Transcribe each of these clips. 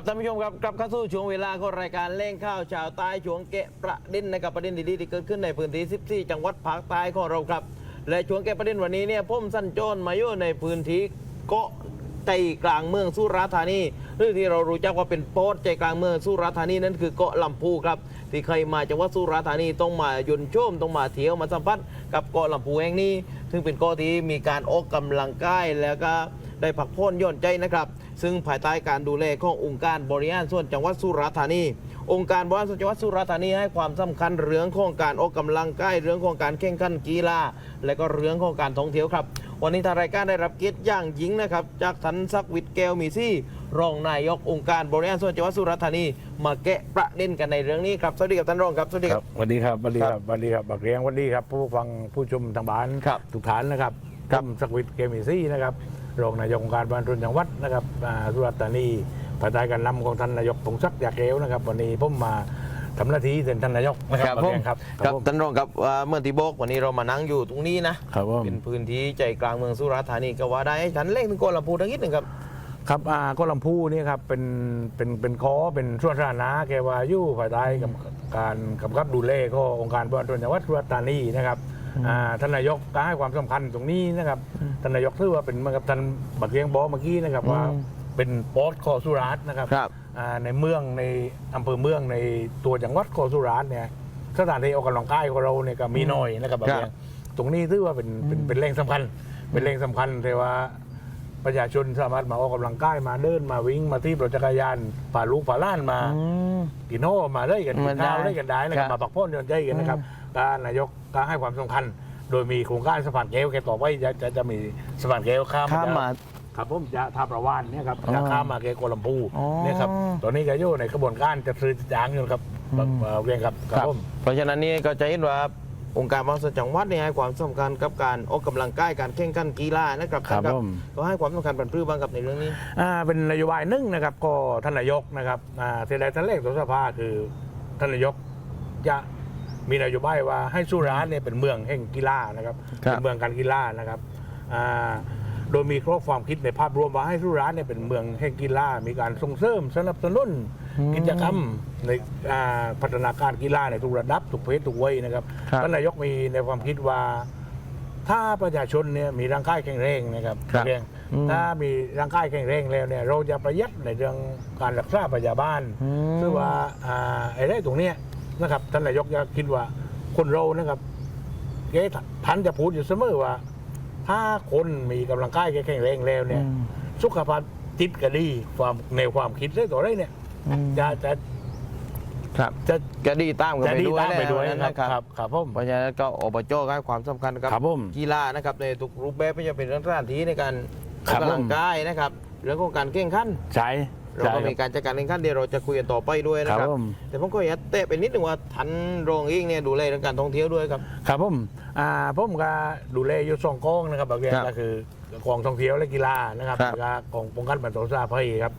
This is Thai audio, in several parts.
ครับท่านผู้ชมครับกลับเข้าสู่ช่วงเวลาของรายการเล่งข้าวชาวใต้ช่วงเกะประเด็นนะครับประเด็นดีๆที่เกิดขึ้นในพื้นที่ 14 จังหวัดภาคใต้ของเราครับ และช่วงเกะประเด็นวันนี้เนี่ยผมสั้นโจรมาอยู่ในพื้นที่เกาะใจกลางเมืองสุราษฎร์ธานีหรือที่เรารู้จักว่าเป็นโป๊ตใจกลางเมืองสุราษฎร์ธานีนั่นคือเกาะลำพูครับที่ใครมาจังหวัดสุราษฎร์ธานีต้องมายนต์โชมต้องมาเที่ยวมาสัมผัสกับเกาะลำพูแห่งนี้ ซึ่งเป็นเกาะที่มีการออกกำลังกายแล้วก็ได้พักผ่อนย่อนใจนะครับ ซึ่งภายใต้การดูแลขององค์การบริหารส่วนจังหวัดสุราษฎร์ธานี องค์การบริหารส่วนจังหวัดสุราษฎร์ธานีให้ความสำคัญเรื่องของการออกกำลังกายเรื่องของการแข่งขันกีฬาและก็เรื่องของการท่องเที่ยวครับ วันนี้ทางรายการได้รับเกียรติอย่างยิ่งนะครับ จากทันศักดิ์วิทย์แก้วมีซี่รองนายกองค์การบริหารส่วนจังหวัดสุราษฎร์ธานี มาแกะประเด็นกันในเรื่องนี้ครับสวัสดีครับท่านรองครับสวัสดีคครัรับบสวัสดีครับสวัสดีครับสวัสดีครับบักเรียงสวัสดีครับผู้ฟังผู้ชมทางบ้านครับทุกฐานนะครับครับผมสกวิตเกมิซี่นะครับ รองนายกองค์การบริหารส่วนจังหวัดนะครับอ่าสุราษฎร์ธานีภายใต้การนำของท่านนายกพงศักดิ์ยาเกลนะครับ วันนี้ผมมาทำหน้าที่เป็นท่านนายกนะครับผมบักเรียงครับครับผมท่านรองครับอ่าเมื่อที่บอกวันนี้เรามานั่งอยู่ตรงนี้นะครับผมเป็นพื้นที่ใจกลางเมืองสุราษฎร์ธานีก็ว่าได้ให้ฉันเล่งถึงโกลลำพูทั้งนิดหนึ่งครับครับอ่าก็ลำพูนี่ครับเป็นเป็นเป็นคอเป็นส่วนสาธารณะแกว่าอยู่ภายใต้กับการกำกับดูแลก็องค์การบริหารส่วนจังหวัดสุราษฎร์ธานีนะครับอ่า ท่านนายกก็ให้ความสำคัญตรงนี้นะครับท่านนายกถือว่าเป็นเหมือนกับท่านบักเลียงบอกเมื่อกี้นะครับว่าอืมเป็นโปสต์คอสุราษฎร์นะครับครับอ่าในเมืองในอำเภอเมืองในตัวจังหวัดคอสุราษฎร์เนี่ยสถานที่ออกกำลังกายของเราเนี่ยก็มีน้อยนะครับบักเลียงตรงนี้ถือว่าเป็นเป็นเป็นแรงสำคัญ เป็นแรงสำคัญแต่ว่าประชาชนสามารถมาออกกำลังกายมาเดินมาวิ่งมาที่รถจักรยานผ่าลูกผ่าล้านมากินโน่มาได้กันกิมานข้าวได้ได้กันได้นะครัครับบมาปักพ้นยนต์ใจกันนะครับการนายก ก็ให้ความสำคัญ โดยมีโครงการสะพานแก้วแกต่อไปจะจะจะมีสะพานแก้วข้ามข้ามมา ครับผมจะท่าประวานเนี่ยครับอ๋อจะข้ามมาแกโกลัมพูอ๋อเนี่ยครับตอนนี้ก็อยู่ในกระบวนการจะซื้อจะจ้างอยู่ครับอืมเอ่อเรียนครับครับผมเพราะฉะนั้นนี่ก็จะเห็นว่าองค์การบริหารส่วนจังหวัดเนี่ยให้ความสำคัญกับการออกกำลังกายการแข่งขันกีฬานะครับครับท่านผมก็ให้ความสำคัญบรรพฤบ้างกับในเรื่องนี้อ่าเป็นนโยบายหนึ่งนะครับก็ท่านนายกนะครับอ่าที่ได้ท่านเลขตัวสภาคือท่านนายกจะ มีนโยบายว่าให้สุราษฎร์เนี่ยเป็นเมืองแห่งกีฬานะครับครับ เป็นเมืองการกีฬานะครับอ่าโดยมีครอบความคิดในภาพรวมว่าให้สุราษฎร์เนี่ยเป็นเมืองแห่งกีฬามีการส่งเสริมสนับสนุนกิจกรรมในอ่าพัฒนาการกีฬาในทุกระดับทุกเพศทุกวัยนะครับครับ ท่านนายกมีในความคิดว่า ถ้าประชาชนเนี่ยมีร่างกายแข็งแรงนะครับครับเพียงอืมถ้ามีร่างกายแข็งแรงแล้วเนี่ยเราจะประหยัดในเรื่องการรักษาพยาบาลอืมซึ่งว่าอ่าไอ้ได้ตรงเนี้ย นะครับท่านนายกจะคิดว่าคนเรานะครับเอ๊ะท่านจะพูดอยู่เสมอว่า ถ้าคนมีกำลังกายแข็งแรงแล้วเนี่ย สุขภาพจิตก็ดีความในความคิดได้ต่อได้เนี่ยจะจะครับจะก็ดีตามกันจะไปดีด้วยตามไปด้วยแล้วนะนะคครัรับบครับผมเพราะฉะนั้นก็อบจก็ให้ความสำคัญกับครับผมกีฬานะครับในทุกรูปแบบไม่ว่าจะเป็นเรื่องสถานที่ในการอครัอกบกำลังผมกายนะครับเรื่องของการแข่งขันใช่ เราใช่ก็คมีรับการจัดการแข่งขันเดี๋ยวเราจะคุยกันต่อไปด้วยนะคครัรับบผมแต่ผมก็อยากเตะไปนิดหนึ่งว่าทันรองเองเนี่ยดูแลเรื่องการท่องเที่ยวด้วยครับ ครับผมอ่าผมก็ดูแลอยู่สองกองนะครับบางอย่างครับก็คือกองท่องเที่ยวและกีฬานะครับครับแล้วก็กองป้องกันบรรเทาสาธารณภัยครับ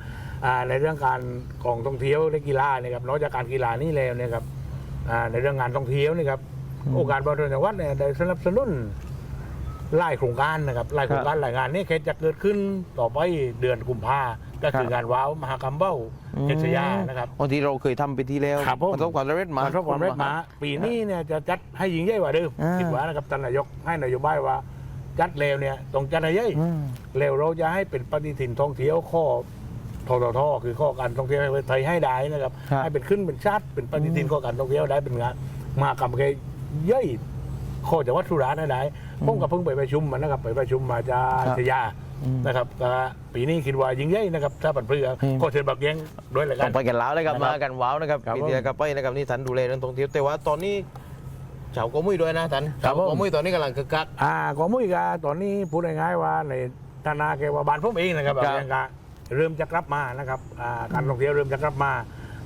อ่าในเรื่องการกองท่องเที่ยวและกีฬาเนี่ยครับนอกจากการกีฬานี่แล้วเนี่ยครับอ่าในเรื่องงานท่องเที่ยวนี่ครับองค์การบริหารจังหวัดเนี่ยได้สนับสนุนไล่โครงการนะครับไล่โครงการหลายงานนี่แค่จะเกิดขึ้นต่อไปเดือนกุมภา ก็คืองานว้าวมหากรรมเบ้าเกษยานะครับบางทีเราเคยทำไปที่แล้วครับผม ประสบความสำเร็จมาประสบความสำเร็จมา ปีนี้เนี่ยจะจัดให้ยิ่งใหญ่กว่าเดิมอ่า คิดว่านะครับท่านนายกให้นโยบายว่า จัดเร็วเนี่ยต้องจัดให้ใหญ่อืมเร็วเราจะให้เป็นปฏิทินท่องเที่ยวข้อทททคือข้อการท่องเที่ยวในประเทศไทยให้ได้นะครับครับให้เป็นขึ้นเป็นชาติเป็นปฏิทินข้อการท่องเที่ยวได้เป็นงานมากรรมเคยใหญ่ข้อจังหวัดสุราษฎร์ให้ได้ผมก็เพิ่งไปประชุมมานะครับไปประชุมมาจากครับ ชยาอืม นะครับก็ปีนี้คิดว่ายิ่งใหญ่นะครับถ้าบันเพื่ออืมก็เชิญบักเลี้ยงด้วยเลยกัต้อนงไปกันแล้วนะครับนะครับมากันว้าวนะครับครับปีที่แล้วก็ไปนะครับนี่ทันดูแลเรื่องท่องเที่ยวแต่ว่าตอนนี้ชาวกมุ้ยด้วยนะทันครัชาบวผมกมุ้ยตอนนี้กำลังคึกคักอ่าก็มุ้ยกาตอนนี้พูดง่ายๆว่าในธนาแกว่าบ้านผมเองนะครับครับแบบนี้ก็เริ่มจะกลับมานะครับอ่าการท่องเที่ยวเริ่มจะกลับมา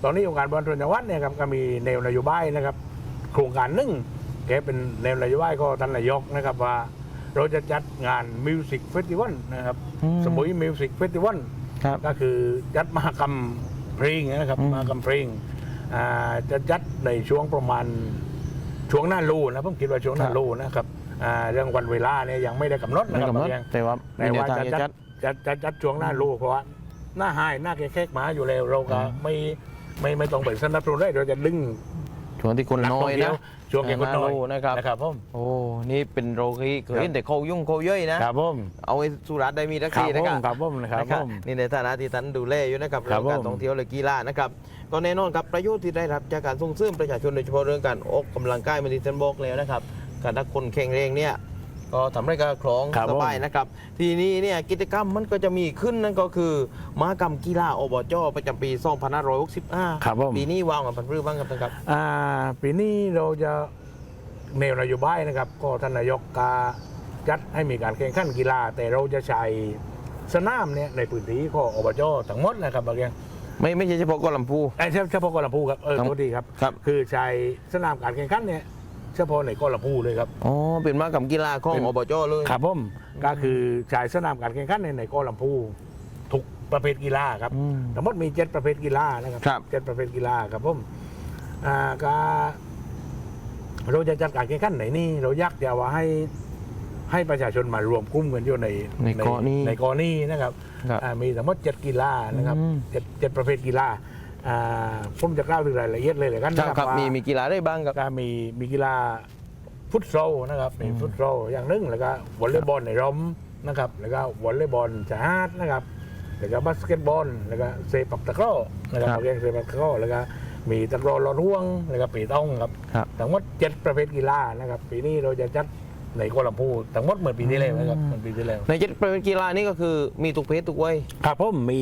ตอนนี้องค์การบริหารส่วนจังหวัดเนี่ยครับก็มีแนวนโยบายนะครับ โครงการหนึ่งแกเป็นแนวนโยบายก็ท่านนายกนะครับว่า เราจะจัดงานมิวสิกเฟสติวัลนะครับอืม สมุยมิวสิกเฟสติวัล ครับ ก็คือจัดมหกรรมเพลงนะครับอืม มหกรรมเพลงอ่าจะจัดในช่วงประมาณช่วงหน้ารูนะผมคิดว่าช่วงหน้ารูนะครับอ่าเรื่องวันเวลาเนี่ยยังไม่ได้กำหนดไม่นะครับกำหนดบางอย่างแต่ว่ามีแต่แนวว่าทางจะจะจัจัดดจะจะจัดช่วงหน้ารูเพราะว่าหน้าหายหน้าแคกๆหมาอยู่แล้วเราก็ไม่ไม่ไม่ต้องไปสนับสนุนได้เราจะดึง ช่วงที่คนน้อยนะช่วงแก่คนน้อยารู้นะครับนะครับผมโอ้นี่เป็นโรคีเคยเห็นแต่เขายุ่งเขาเย่อยนะครับผมเอาไอ้สุรัตน์ได้มีทักครัทีบนะผครัมบครับผมนะครับนะคผรับมนี่ในฐานะที่ท่านดูแลอยู่นะครับครัเรื่บองการผมท่องเที่ยวและกีฬานะครับก็แน่นอนครับประโยชน์ที่ได้รับจากการส่งเสริมประชาชนโดยเฉพาะเรื่องการออกกำลังกายมันที่ท่านบอกแล้วนะครับการถ้าคนแข็งแรงเนี่ย ก็ทำให้การคล้องครับสบายนะครับ ทีนี้เนี่ยกิจกรรมมันก็จะมีขึ้นนั่นก็คือมหกรรมกีฬาอบจประจำปี 2565ครับผม ปีนี้วางมาพันพื้บ้างครับท่านครับ อ่าปีนี้เราจะแนวนโยบายนะครับ ก็ท่านนายกกาจัดให้มีการแข่งขันกีฬา แต่เราจะใช้สนามเนี่ยในพื้นที่ของอบจทั้งหมดนะครับบางอย่างไม่ไม่ใช่เฉพาะกอลำพู ไอ้เฉพาะกอลำพูครับเออครับโทษทีครับ ครับ คือใช้สนามการแข่งขันเนี่ย เฉพาะในกอลำพูเลยครับ อ๋อ เป็นมหกรรมกีฬาของเป็นอบจเลยครับผมก็คือใช้สนามการแข่งขันในในกอลำพูทุกประเภทกีฬาครับอืมทั้งหมดมีเจ็ดประเภทกีฬานะครับครับเจ็ดประเภทกีฬาครับผมอ่าก็เราจะจัดการแข่งขันไหนนี่เราอยากจะว่าให้ให้ประชาชนมารวมกลุ่มกันอยู่ในในเกาะนี้ในเกาะนี้นะครับครับอ่ามีทั้งหมดเจ็ดกีฬานะครับอืมเจ็ดเจ็ดประเภทกีฬาอ่า ผมจะกล่าวถึงรายละเอียดเลยเลยกันครับนะครับว่ามีมีกีฬาได้บ้างครับ ก็มีมีกีฬาฟุตซอลนะครับมีฟุตซอลอย่างหนึงแล้วก็วอลเลย์บอลในร่มนะครับ แล้วก็วอลเลย์บอลชายหาดนะครับแล้วก็บาสเกตบอลแล้วก็เซปักตะกร้อนะครับครับ เรียกเซปักตะกร้อแล้วก็มีตะกร้อลอดห่วงแล้วก็ปีต้องครับ ครับ ทั้งหมดเจ็ดประเภทกีฬานะครับ ปีนี้เราจะจัดในกัวลำพูทั้งหมดเหมือนปีที่แล้วนะครับเหมือนปีที่แล้วในเจ็ดประเภทกีฬานี่ก็คือมีทุกเพศทุกวัย ครับผมมี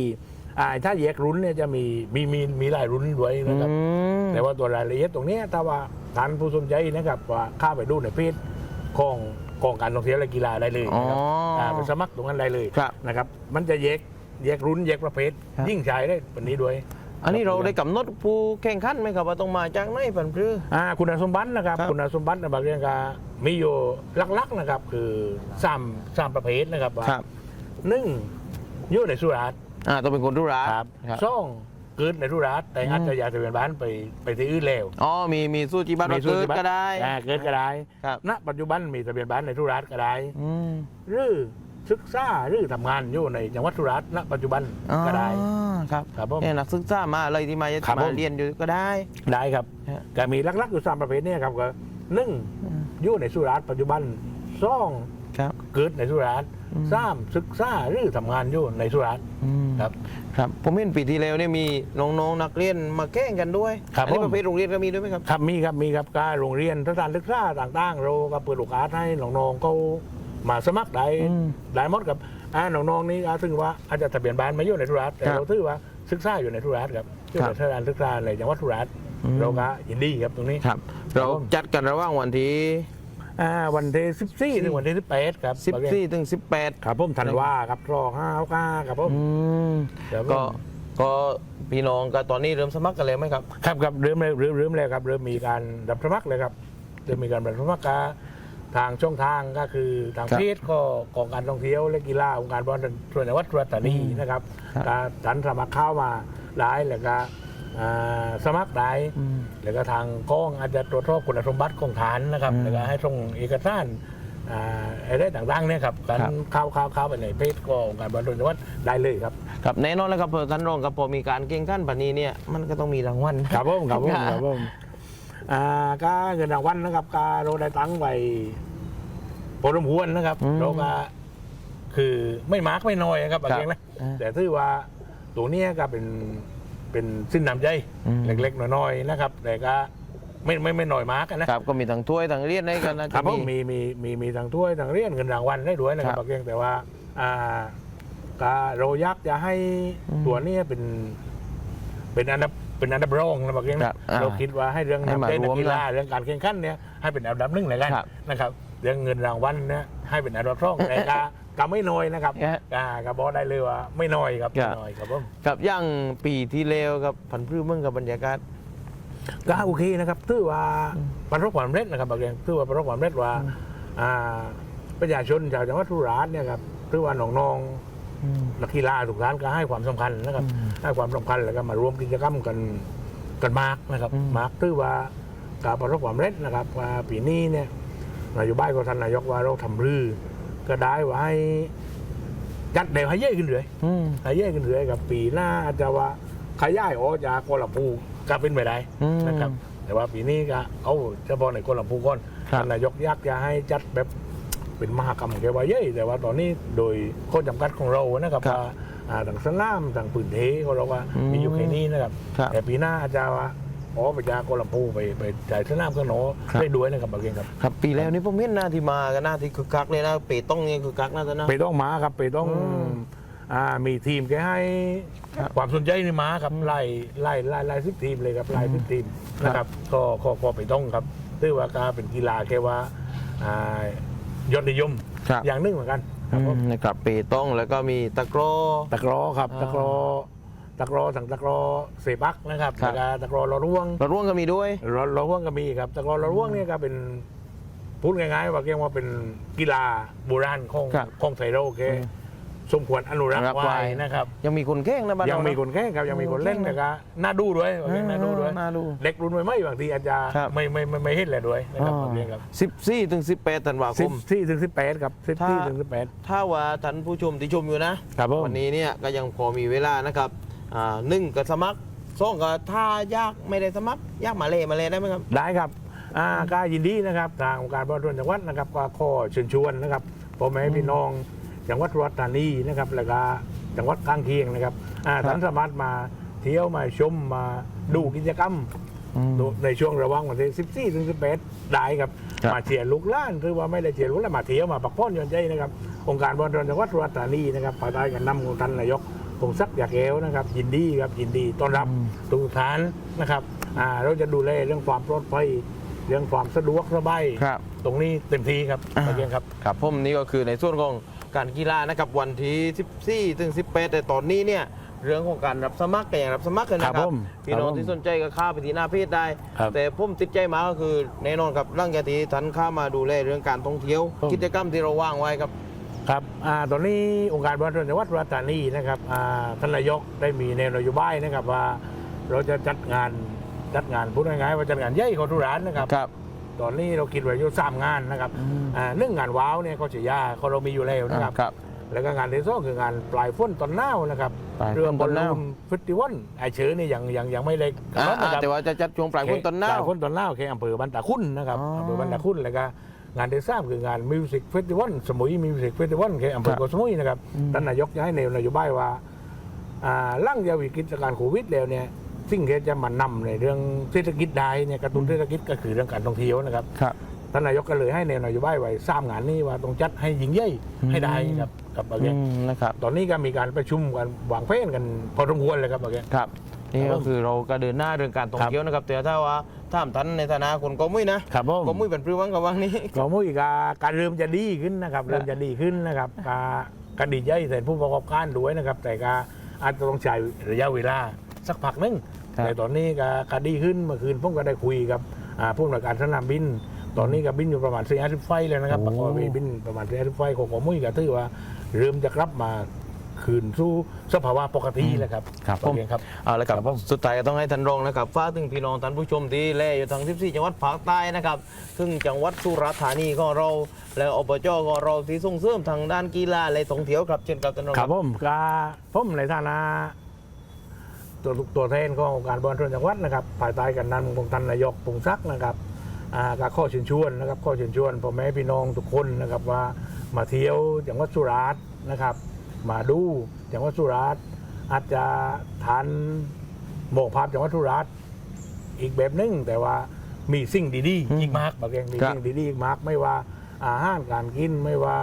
อ่าถ้าแยกรุ่นเนี่ยจะมีมีมีมีหลายรุ่นด้วยนะครับ อืม แต่ว่าตัวรายละเอียดตรงเนี้ยถ้าว่าท่านผู้สนใจนะครับว่าเข้าไปดูในเพจของกองการท่องเที่ยวและกีฬาได้เลยอ๋อนะครับาไปสมัครตรงนั้นได้เลยครับนะครับ มันจะแยกแยกรุ่นแยกประเภท ครับ ยิ่งชายได้วันนี้ด้วยอันนี้เราได้กำหนดผู้แข่งขันไหมครับว่าต้องมาจากไหนปันพรือ อ่าคุณสมบัตินะครับ ครับ คุณสมบัติในบางเรื่องก็มีอยู่หลักๆนะครับ คือสามสามประเภทนะครับว่าครับหนึ่งอยู่ในสุราษฎร์ อ่าต้องเป็นคนทุราครับครับสองเกิดในสุราษฎร์แต่อาจจะอยากจะเป็นบ้านไปไปที่อื่นแล้วอ๋อมีมีสู้จีบัตรมีเกิดก็ได้อ่าเกิดก็ได้ครับณปัจจุบันมีทะเบียนบ้านในสุราษฎร์ก็ได้อืมหรือศึกษาหรือทำงานอยู่ในจังหวัดสุราษฎร์ณปัจจุบันก็ได้อ๋อครับครับผมเนี่ยนักศึกษามาอะไรที่มาจะครับมาผมเรียนอยู่ก็ได้ได้ครับฮะก็มีหลักๆอยู่สามประเภทเนี้ครับก็หนึ่งอืมอยู่ในสุราษฎร์ปัจจุบันสองครับเกิดในสุราษฎร์ อืมสามศึกษาหรือทำงานอยู่ในสุราษฎร์อืมครับ ครับ ผมเห็นปีที่แล้วเนี่ยมีน้องๆนักเรียนมาแข่งกันด้วยครับอันนี้ผม ประเภทโรงเรียนก็มีด้วยไหมครับ ครับมีครับมีครับการโรงเรียนสถานศึกษาต่างๆ เราก็เปิดโอกาสให้น้องๆเขามาสมัครได้อืมได้หมดครับอ่าน้องๆนี่อาถึงว่าอาจจะทะเบียนบ้านมาอยู่ในสุราษฎร์แต่ครับเราถือว่าศึกษาอยู่ในสุราษฎร์ครับอยู่ครัในบสถานศึกษาในจังหวัดสุราษฎร์อืม เราก็ยินดีครับตรงนี้ ครับ เราจัดกันระหว่างวันที่ อ่าวันที่สิบสี่ถึงวันที่สิบแปดครับ14ถึง18ครับผมธันวาครับรอห้าห้าครับผมอืมครับผมก็ก็พี่น้องก็ตอนนี้เริ่มสมัครกันแล้วไหมครับ ครับครับเริ่มเลยเริ่มเริ่มแล้วครับเริ่มมีการรับสมัครเลยครับเริ่มมีการรับสมัครการทางช่องทางก็คือทางครับเพจก็กองการท่องเที่ยวและกีฬาองค์การบอลส่วนจังหวัดสุราษฎร์ธานีอืมนะครับครับการทันสมัครเข้ามาได้แล้วก็ อ่าสมัครได้อืม แล้วก็ทางกองอาจจะตรวจสอบคุณสมบัติของฐานนะครับอืมแล้วก็ให้ส่งเอกสารอ่าอะไรต่างๆเนี่ยครับการครับเข้าเข้าเข้าไปในเพจก็องค์การบอลส่วนจังหวัดได้เลยครับ ครับแน่นอนแล้วครับพอท่านรองครับพอมีการแข่งขันแบบนี้เนี่ยมันก็ต้องมีรางวัล ครับผมครับผมครับผมอ่าก็เงินรางวัลนะครับก็เราได้ตั้งไว้พอสมควรนะครับอืมเราก็คือไม่มากไม่น้อยนะครับบางครับอย่างนะอ่า แต่ถือว่าตัวเนี้ยก็เป็น เป็นสิ้นน้ำใจอืม เล็กๆน้อยๆนะครับ แต่ก็ไม่ไม่ไม่น้อยมากนะ ครับก็มีทั้งถ้วยทั้งเรียนให้กันนะครับผมมี มีมีมีทั้งถ้วยทั้งเหรียญเงินรางวัลได้ด้วยนะครับครับบางอย่างแต่ว่าอ่าก็เราอยากจะให้อืมตัวเนี้ยเป็น เป็นอันดับเป็นอันดับรองนะบางอย่างครันะบอ่าเราคิดว่าให้เรื่องให้มาน้ำใจในรวมกีฬานะเรื่องการแข่งขันเนี่ยให้เป็นอันดับหนึ่งเลยกันครับ นะครับ เรื่องเงินรางวัลเนี่ยให้เป็นอันดับสองแต่ก็ ก็ไม่น้อยนะครับครับก็ก็บอกได้เลยว่าไม่น้อยครับครัไม่บน้อยครับผมกับย่างปีที่แล้วครับผันพืชเมืองกับบรรยากาศ ก็โอเคนะครับถือว่าอืมประสบความสำเร็จนะครับบางอย่างถือว่าประสบความสำเร็จว่าอืมอ่าประชาชนชาวจังหวัดสุราษฎร์เนี่ยครับถือว่าน้องๆอืมนักกีฬาทุกท่านก็ให้ความสำคัญนะครับอืมให้ความสำคัญแล้วก็มาร่วมกิจกรรมกันกันมากนะครับอืม มากถือว่าการประสบความสำเร็จนะครับว่าปีนี้เนี่ยนโยบายของท่านนายกว่าเราทำรือ ก็ได้ว่าให้จัดเดี๋ยวให้เย่ขึ้นเรื่อยอืมให้เย่ขึ้นเรื่อยกับปีหน้าอาจจะว่าขยายออกจากโกลำพูก็เป็นไปได้อืม นะครับ แต่ว่าปีนี้ก็เอาเฉพาะในโกลำพูก่อนครับ ท่านนายกอยากจะให้จัดแบบเป็นมหากรรมแกว่าเย่แต่ว่าตอนนี้โดยข้อจำกัดของเรานะครับครับว่าอ่าทางสนามทางปืนเทของเราว่าอืมมีอยู่แค่นี้นะครับ ครับ แต่ปีหน้าอาจจะว่า อ๋อไปจากโกลำพูไปไปจ่ายสนามข้างนอกครับ ได้ด้วยนะครับบางเกงครับครับปีแล้วนี่ผมเห็นหน้าที่มากันหน้าที่คึกคักเลยนะเปต้องนี่คึกคักน่าจะนะไปต้องมาครับไปต้องอืมอ่ามีทีมแกให้ ครับความสนใจในม้าครับไล่ไล่ไล่ไล่สิบทีมเลยครับไล่สิบทีมนะครับก็ก็ก็ไปต้องครับถือว่าการเป็นกีฬาแกว่าอ่ายอดนิยมครับอย่างหนึ่งเหมือนกันคอืรับผมมนะครับเปต้องแล้วก็มีตะกร้อ ตะกร้อครับอ่า ตะกร้อ ตะกร้อสั่งตะกร้อเสปักนะครับครับ แล้วก็ตะกร้อรอร่วงเราร่วงก็มีด้วยรอรอร่วงก็มีครับตะกร้อรอร่วงเนี่ยก็เป็นพูดง่ายๆว่าเรียกว่าเป็นกีฬาโบราณของครับของไทยเราแกอืมสมควรอนุรักอนุรักษ์ษ์ไว้ ไว้นะครับ ยังมีคนแข่งนะบ้านยังเรามีนะคนแข่งครับยังมีคนเล่นเออนะครับน่าดูด้วยเออน่าดูด้วยน่าดู เด็กรุ่นใหม่ๆบางทีอาจจะครับ ไม่ไม่ไม่ไม่เห็นเลยด้วยนะครับผมเรียนครับสิบสี่ถึงสิบแปดธันวาคสิบม ที่ถึงสิบแปดครับสิบถ้า ที่ถึงสิบแปด ถ้าว่าท่านผู้ชมที่ชมอยู่นะครับผม วันนี้เนี่ยก็ยังพอมีเวลานะครับ อ่าหนึ่งก็สมัครสองก็ถ้ายากไม่ได้สมัครยากมาเลยมาเลยได้ไหมครับ ได้ครับอ่าก็ยินดีนะครับ ทางองค์การบริหารจังหวัดนะครับก็ขอเชิญชวนนะครับพ่อแม่พี่น้องจังหวัดรัตนานีนะครับ แล้วก็จังหวัดข้างเคียงนะครับอ่าครับท่านสามารถมาเที่ยวมาชมมาดูกิจกรรมดูในช่วงระหว่างวันที่14ถึง18ได้ครับ ครับ มาเชียร์ลูกหล้านหรือว่าไม่ได้เชียร์ลูกหล้านมาเที่ยวมาปักพ้อนยนต์ใจนะครับ องค์การบริหารจังหวัดรัตนานีนะครับภายใต้การนำของท่านนายก พงศักดิ์อยากแก้วนะครับ ยินดีครับยินดีต้อนรับอืมทุกท่านนะครับอ่าเราจะดูแลเรื่องความปลอดภัยเรื่องความสะดวกสบายครับ ตรงนี้เต็มที่ครับอ่าตะเกียงครับครับผมนี่ก็คือในส่วนของการกีฬานะครับวันที่14ถึง18 แต่ตอนนี้เนี่ยเรื่องของการรับสมัครก็ยังรับสมัครกันนะคครัรับบผมพี่น้องครับผมที่สนใจก็เข้าไปที่หน้าเพจได้ครับแต่ผมติดใจมาก็คือแน่นอนครับร่างจากที่ท่านเข้ามาดูแลเรื่องการท่องเที่ยวครับกิจกรรมที่เราว่างไว้ครับ ครับอ่าตอนนี้องค์การบริหารจังหวัดรัตนานีนะครับอ่าท่านนายกได้มีแนวนโยบายนะครับว่าเราจะจัดงานจัดงานพูดง่ายๆว่าจัดงานใหญ่ของทุกร้านนะครับครับ ตอนนี้เราคิดไว้อยู่สามงานนะครับอืมอ่าหนึ่งงานว้าวเนี่ยเขาจะยาเขาเรามีอยู่แล้วนะครับครับ แล้วก็งานที่สองคืองานปลายฝนตอนหนาวนะครับปลายฝนเรื่องบตออลนหลูนาวนเฟสติวัลไอเชื้อนี่ยังยังยังไม่เล็กอ่านะคอ่ารับแต่ว่าจะจัดช่วงปลายฝนตอนหน้าปลายฝนตอนหนาวแค่อำเภอบันตาคุณนะครับอ๋อออำเภอบันตาคุณแล้วก็ งานที่สามคืองานมิวสิกเฟสติวัลสมุยมิวสิกเฟสติวัลแค่อำเภอครับเกาะสมุยนะครับอืมท่านนายกจะให้แนวนโยบายว่าอ่าหลั่งยาวิกฤตการณ์โควิดแล้วเนี่ยสิ่งที่จะมานำในเรื่องเศรษฐกิจได้เนี่ยกระตุ้นเศรษฐกิจก็คือเรื่องการท่องเที่ยวนะครับครับท่านนายกก็เลยให้แนวนโยบายไว้สามงานนี้ว่าต้องจัดให้ยิ่งใหญ่อืมให้ได้ครับกับอะไรอืมนะครับ ตอนนี้ก็มีการประชุมกันวางแผนกันพอสมควรเลยครับอะไรครับ นี่ครัก็บผมคือเราก็เดินหน้าเรื่องการท่องครับเที่ยวนะครับแต่ถ้าว่าถ้ามท่านในฐานะคนก็มุ้ยนะครับผมก็มุ้ยเป็นปลื้มวังกับวังนี้ก็มุ้ยกาการเริ่มจะดีขึ้นนะครับเริ่มจะดีขึ้นนะครับกาการดีใจใส่ผู้ประกอบการด้วยนะครับ แต่ก็อาจจะต้องใช้ระยะเวลาสักพักหนึงครับแต่ตอนนี้ก็ก็ดีขึ้นเมื่อคืนผมก็ได้คุยกับอ่าผู้อำนวยการสนามบินตอนนี้ก็บินอยู่ประมาณ4ี่สิบไฟเลยนะครับโอ้ประกอบบินประมาณ4ี่สิบไฟของของมุ้ยก็ถือว่าเริ่มจะกลับมา คืนสู่สภาวะปกติแล้วครับครับโอเคครับ เอาละครับครับผมสุดท้ายก็ต้องให้ท่านรองนะครับฝากถึงพี่น้องท่านผู้ชมที่แลอยู่ทาง14จังหวัดภาคใต้นะครับ ซึ่งจังหวัดสุราษฎร์ธานีของเรา และอบจของเราที่ส่งเสริมทางด้านกีฬาและท่องเที่ยวครับเช่นครับท่านรอง ครับผมก็ผมในฐานะตัวตัวแทนขององค์การบริหารส่วนจังหวัดนะครับภายใต้การนำของท่านนายกพงศักดิ์นะครับอ่าก็ข้อเชิญชวนนะครับข้อเชิญชวนพ่อแม่พี่น้องทุกคนนะครับว่ามาเที่ยวจังหวัดสุราษฎร์นะครับ มาดูจังหวัดสุราษฎร์อาจจะทานโมกภาพจังหวัดสุราษฎร์อีกแบบหนึงแต่ว่ามีสิ่งดีอืมๆอีกมากบางอย่างมีครับสิ่งดีๆอีกมากไม่ว่าอาหารการกินไม่ว่า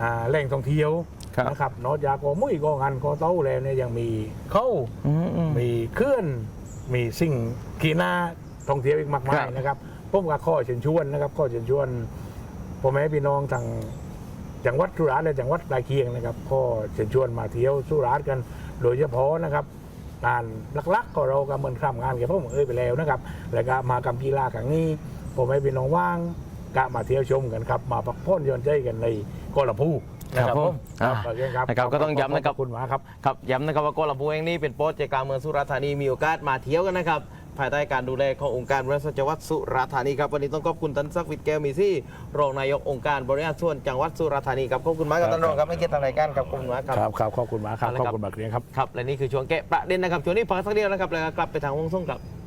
อ่าแหล่งท่องเที่ยวครับนะครับนอกจากกอมุ้ยกองานกอเต้าแล้วเนี่ยยังมีเข้าอืมอืมมีเคลื่อน มีสิ่งขีหน้าท่องเที่ยวอีกมากมาครัยบนะครับผมก็ข้อเชิญชวนนะครับข้อเชิญชวนพ่อแม่พี่น้องทาง จังหวัดสุราษฎร์และจังหวัดใกล้เคียงนะครับข้อเชิญชวนมาเที่ยวสุราษฎร์กัน โดยเฉพาะนะครับงานลักๆก็เราก็เหมือนข้ามงานกับผมเอ่ยไปแล้วนะครับ แล้วก็มากับกีฬาครั้งนี้พ่อแม่พี่น้องว่างก็มาเที่ยวชมกันครับ มาพักผ่อนหย่อนใจกันในกอลพูนะครับผมอ่าโอเคครับนะครับก็ต้องย้ำนะครับขอบคุณมากครับครับย้ำนะครับว่าโกลาพูแห่งนี้เป็นโปรเจกต์การเมืองสุราษฎร์ธานีมีโอกาสมาเที่ยวกันนะครับ ภายใต้การดูแลขององค์การบริหารส่วนจังหวัดสุราษฎร์ธานีครับวันนี้ต้องขอบคุณท่านศักดิ์วิทย์แก้วมีซี่รองนายกองค์การบริหารส่วนจังหวัดสุราษฎร์ธานีครับขอบคุณมากครับท่านรองครับไม่เกียรติทางรายการครับขอบคุณมากครับครับครับขอบคุณมากครับเอาละขครับอบคุณมากเรียนครับครับและนี่คือช่วงแกะประเด็นนะครับช่วงนี้พักสักเดียวนะครับแล้วก็กลับไปทางวงส่งครับ